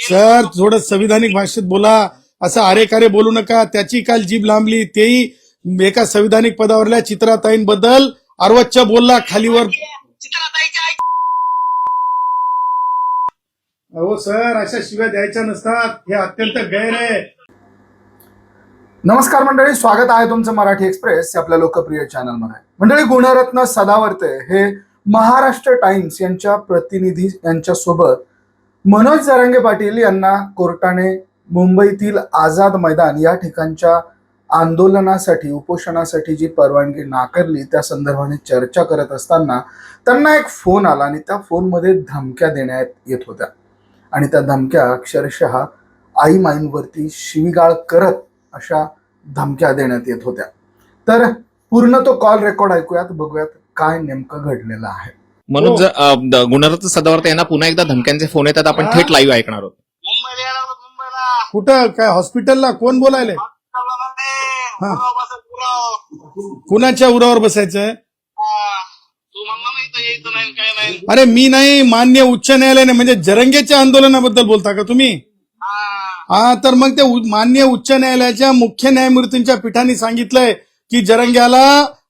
Sir थोडं संविधानिक भाषेत बोला असं अरे कारे बोलू नका. त्याची काल जीभ लांबली तेही एका संविधानिक पदावरल्या चित्राताईंबद्दल अर्वच्च बोलला खालीवर. अहो सर अशा शिव्या द्यायच्या नसतात. हे अत्यंत गैर आहे. नमस्कार मंडळी स्वागत आहे तुमचं मराठी एक्सप्रेस या आपल्या लोकप्रिय चॅनलमध्ये. मंडळी गुणरत्न सदावर्ते हे महाराष्ट्र टाइम्स यांच्या प्रतिनिधी यांच्या सोबत मनोज जरांगे पाटील यांना कोर्टाने मुंबईतील आझाद मैदान या ठिकाणच्या आंदोलनासाठी उपोषणासाठी जी परवानगी नाकारली त्या संदर्भाने चर्चा करत असताना त्यांना एक फोन आला आणि त्या फोनमध्ये धमक्या देण्यात येत होत्या. आणि त्या धमक्या अक्षरशः आई माईंवरती शिवीगाळ करत अशा धमक्या देण्यात येत होत्या. तर पूर्ण तो कॉल रेकॉर्ड ऐकूयात बघूयात काय नेमकं घडलेलं आहे. मनोज अ, द- गुणरत्न सदावर्त यांना पुन्हा एकदा धमक्यांचे फोन येतात आपण हा? थेट लाईव्ह ऐकणार आहोत. मुंबईला मुंबईला. कुठं? काय हॉस्पिटलला कोण बोलायले हा. कुणाच्या उरावर बसायचंय? हा. तू म्हणला ना इथं यायचं नाही काय नाही. अरे मी नाही मान्य उच्च न्यायालयाने म्हणजे जरंगेच्या आंदोलनाबद्दल बोलता का तुम्ही? हा. हा तर मग ते उ- मान्य उच्च न्यायालयाच्या मुख्य न्यायमूर्तींच्या पीठाने सांगितलंय की जरंग्याला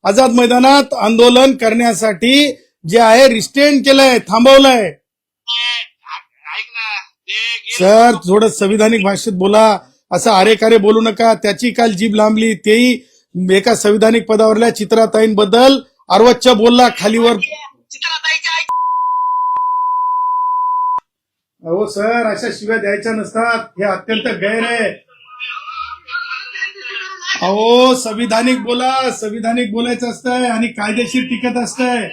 आझाद मैदानात आंदोलन करण्यासाठी जे आहे रिस्टेन केलंय थांबवलंय. सर थोडं संविधानिक भाषेत बोला. असं अरे कारे बोलू नका. त्याची काल जीभ लांबली. तेही एका संविधानिक पदावरल्या चित्राताईंबद्दल अर्वच्च बोलला खालीवर. चित्राताईच्या अहो सर अशा शिव्या द्यायच्या नसतात. हे अत्यंत गैर आहे. अहो संविधानिक बोला. संविधानिक बोलायचं असतंय आणि कायदेशीर टिकत असतंय.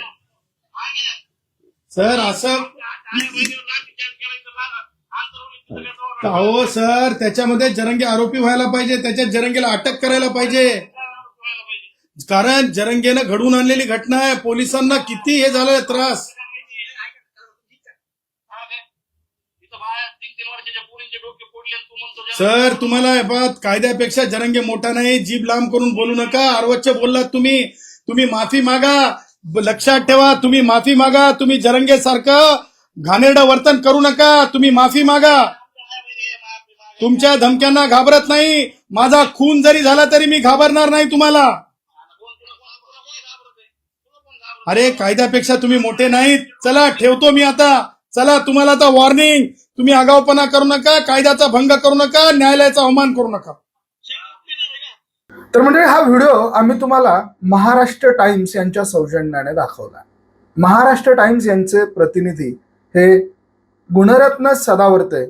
सर असं अहो सर? त्याच्यामध्ये जरंगे आरोपी व्हायला पाहिजे त्याच्यात जरंगेला अटक करायला पाहिजे. कारण जरंगेनं घडवून आणलेली घटना आहे पोलिसांना किती हे झालंय त्रास. सर तुम्हाला कायद्यापेक्षा जरंगे मोठा नाही जीभ लांब करून बोलू नका. अर्वच्च बोललात तुम्ही. तुम्ही माफी मागा. लक्षात ठेवा तुम्ही माफी मागा तुम्ही जरंगे सारखं घाणेरडं वर्तन करू नका तुम्ही माफी मागा. तुमच्या धमक्यांना घाबरत नाही माझा खून जरी झाला तरी मी घाबरणार नाही तुम्हाला. अरे कायद्यापेक्षा तुम्ही मोठे नाहीत. चला ठेवतो मी आता. चला तुम्हाला आता वॉर्निंग तुम्ही आगाऊपणा करू नका कायद्याचा भंग करू नका न्यायालयाचा अवमान करू नका. तर म्हणजे हा व्हिडिओ आम्ही तुम्हाला महाराष्ट्र टाइम्स यांच्या सौजन्याने दाखवला. महाराष्ट्र टाइम्स यांचे प्रतिनिधी हे गुणरत्न सदावर्ते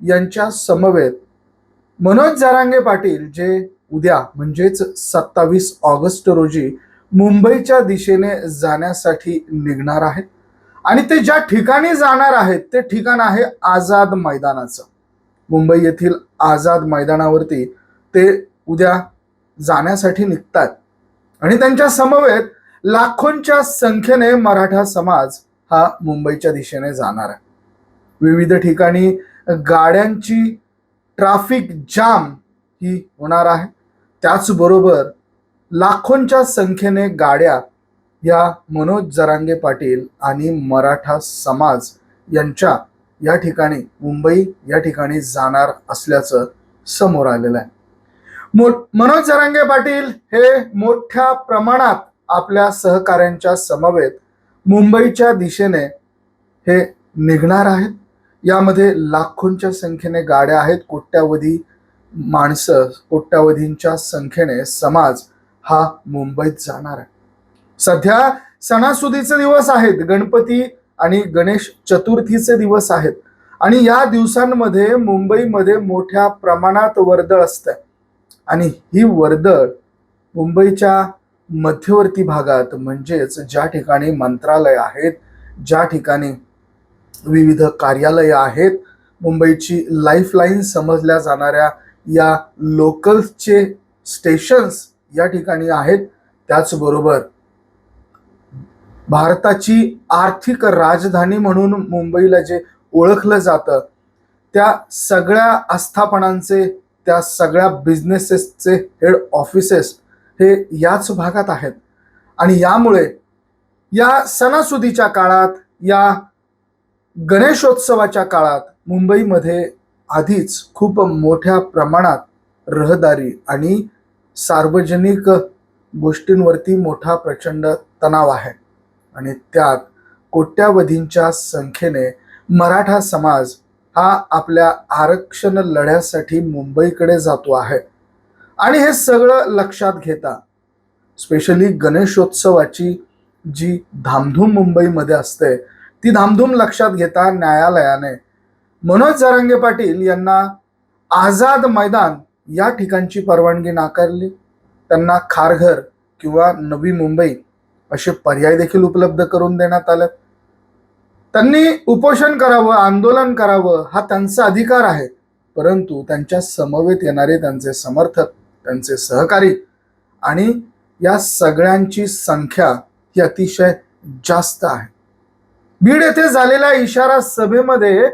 यांच्या समवेत मनोज जरांगे पाटील जे उद्या म्हणजेच सत्तावीस ऑगस्ट रोजी मुंबईच्या दिशेने जाण्यासाठी निघणार आहेत आणि ते ज्या ठिकाणी जाणार आहेत ते ठिकाण आहे आझाद मैदानाचं. मुंबई येथील आझाद मैदानावरती ते उद्या जाण्यासाठी निघतात. आणि त्यांच्या समवेत लाखोंच्या संख्येने मराठा समाज हा मुंबईच्या दिशेने जाणार आहे. विविध ठिकाणी गाड्यांची ट्राफिक जाम ही होणार आहे. त्याचबरोबर लाखोंच्या संख्येने गाड्या या मनोज जरांगे पाटील आणि मराठा समाज यांच्या या ठिकाणी मुंबई या ठिकाणी जाणार असल्याचं समोर आलेलं आहे. मनोज जरांगे पाटील हे मोठ्या प्रमाणात आपल्या सहकाऱ्यांच्या समवेत मुंबईच्या दिशेने हे निघणार आहेत. यामध्ये लाखोंच्या संख्येने गाड्या आहेत. कोट्यावधी माणसं कोट्यावधींच्या संख्येने समाज हा मुंबईत जाणार आहे. सध्या सणासुदीचे दिवस आहेत. गणपती आणि गणेश चतुर्थीचे दिवस आहेत. आणि या दिवसांमध्ये मुंबईमध्ये मोठ्या प्रमाणात वर्दळ असते आणि ही वर्दळ मुंबईच्या मध्यवर्ती भागात म्हणजेच ज्या ठिकाणी मंत्रालय आहेत ज्या ठिकाणी विविध कार्यालय आहेत मुंबईची लाईफलाईन समजल्या जाणाऱ्या या लोकल्सचे स्टेशन्स या ठिकाणी आहेत. त्याचबरोबर भारताची आर्थिक राजधानी म्हणून मुंबईला जे ओळखलं जातं त्या सगळ्या आस्थापनांचे त्या सगळ्या बिझनेसेसचे हेड ऑफिसेस हे याच भागात आहेत. आणि यामुळे या सणासुदीच्या काळात या गणेशोत्सवाच्या काळात मुंबईमध्ये आधीच खूप मोठ्या प्रमाणात रहदारी आणि सार्वजनिक गोष्टींवरती मोठा प्रचंड तणाव आहे. आणि त्यात कोट्यावधींच्या संख्येने मराठा समाज हा आपल्या आरक्षण लढ्यासाठी मुंबईकडे जातो आहे. आणि हे सगळं लक्षात घेता स्पेशली गणेशोत्सवाची जी धामधूम मुंबईमध्ये असते ती धामधूम लक्षात घेता न्यायालयाने मनोज जारंगे पाटील यांना आझाद मैदान या ठिकाणची परवानगी नाकारली. त्यांना खारघर किंवा नवी मुंबई असे पर्याय देखील उपलब्ध करून देण्यात आले त्यांनी उपोषण करावं आंदोलन करावं हा त्यांचा अधिकार आहे. परंतु त्यांच्या समवेत येणारे त्यांचे समर्थक त्यांचे सहकारी आणि या सगळ्यांची संख्या ही अतिशय जास्त आहे. बीड येथे झालेल्या इशारा सभेमध्ये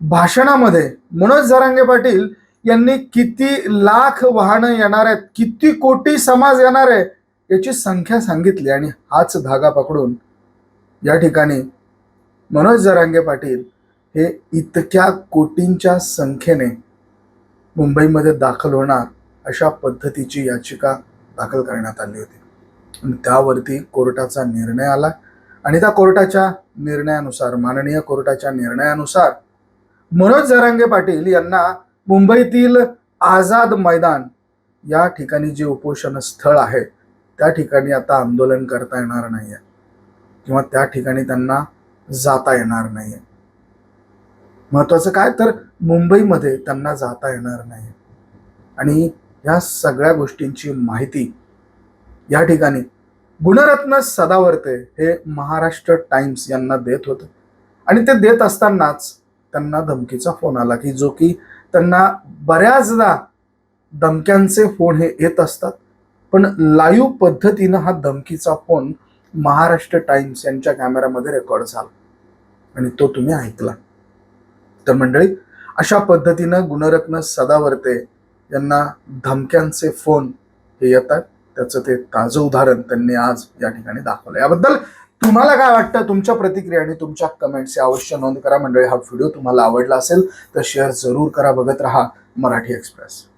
भाषणामध्ये मनोज जरांगे पाटील यांनी किती लाख वाहनं येणार आहेत किती कोटी समाज येणार आहे याची संख्या सांगितली आणि हाच धागा पकडून या ठिकाणी मनोज जरांगे पाटील हे इतक्या कोटींच्या संख्येने मुंबईमध्ये दाखल होणार अशा पद्धतीची याचिका दाखल करण्यात आली होती. आणि त्यावरती कोर्टाचा निर्णय आला. आणि त्या कोर्टाच्या निर्णयानुसार माननीय कोर्टाच्या निर्णयानुसार मनोज जरांगे पाटील यांना मुंबईतील आझाद मैदान या ठिकाणी जे उपोषण स्थळ आहे त्या ठिकाणी आता आंदोलन करता येणार नाही आहे किंवा त्या ठिकाणी त्यांना जाता येणार नाहीये. महत्वाचं काय? तर मुंबईमध्ये त्यांना जाता येणार नाही आणि या सगळ्या गोष्टींची माहिती या ठिकाणी गुणरत्न सदावर्ते हे महाराष्ट्र टाइम्स यांना देत होते. आणि ते देत असतानाच त्यांना धमकीचा फोन आला की जो की त्यांना बऱ्याचदा धमक्यांचे फोन हे येत असतात. पण लाईव्ह पद्धतीनं हा धमकीचा फोन महाराष्ट्र टाइम्स यांच्या कॅमेऱ्यामध्ये रेकॉर्ड झाला. आणि तो तुम्ही ऐकला. तर मंडळी अशा पद्धतीनं गुणरत्न सदावर्ते यांना धमक्यांचे फोन हे येतात. त्याचं ते ताजं उदाहरण त्यांनी आज या ठिकाणी दाखवलं. याबद्दल तुम्हाला काय वाटतं? तुमच्या प्रतिक्रिया आणि तुमच्या कमेंट्स अवश्य नोंद करा. मंडळी हा व्हिडिओ तुम्हाला आवडला असेल तर शेअर जरूर करा. बघत राहा मराठी एक्सप्रेस